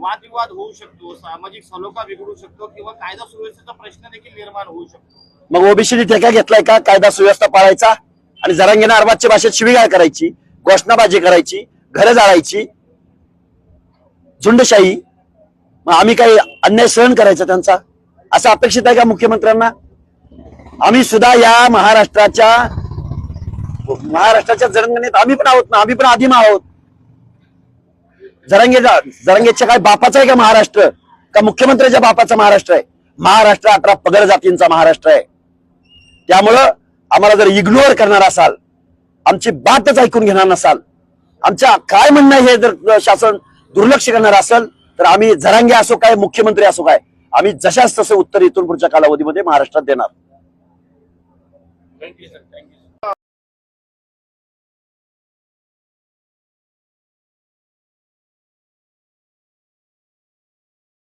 वादविवाद होऊ शकतो सामाजिक सलोखा बिघडू शकतो किंवा कायदा सुव्यवस्थेचा प्रश्न देखील निर्माण होऊ शकतो. मग ओबीसीने ठेका घेतलाय का? कायदा सुव्यवस्था पाळायचा? आणि जरांगीने अरबाजच्या भाषेत शिवीगाळ करायची घोषणाबाजी करायची घरं जाळायची झुंडशाही मग आम्ही काही अन्याय सहन करायचा त्यांचा? असं अपेक्षित आहे का मुख्यमंत्र्यांना? आम्ही सुद्धा या महाराष्ट्राच्या महाराष्ट्राच्या जरंगणीत आम्ही पण आहोत ना? आम्ही पण आदिम आहोत. जरंगे जरंगेच्या काय बापाचा आहे का महाराष्ट्र? का मुख्यमंत्र्याच्या बापाचा महाराष्ट्र आहे? महाराष्ट्र अठरा पगड जातींचा महाराष्ट्र आहे. त्यामुळं आम्हाला जर इग्नोर करणार असाल आमची बातच ऐकून घेणार नसाल आमच्या काय म्हणणं आहे हे जर शासन दुर्लक्ष करणार असेल तर आम्ही झरांगे असो काय मुख्यमंत्री असो काय आम्ही जशाच तसं उत्तर इथून पुढच्या कालावधीमध्ये महाराष्ट्रात देणार. Thank you thank you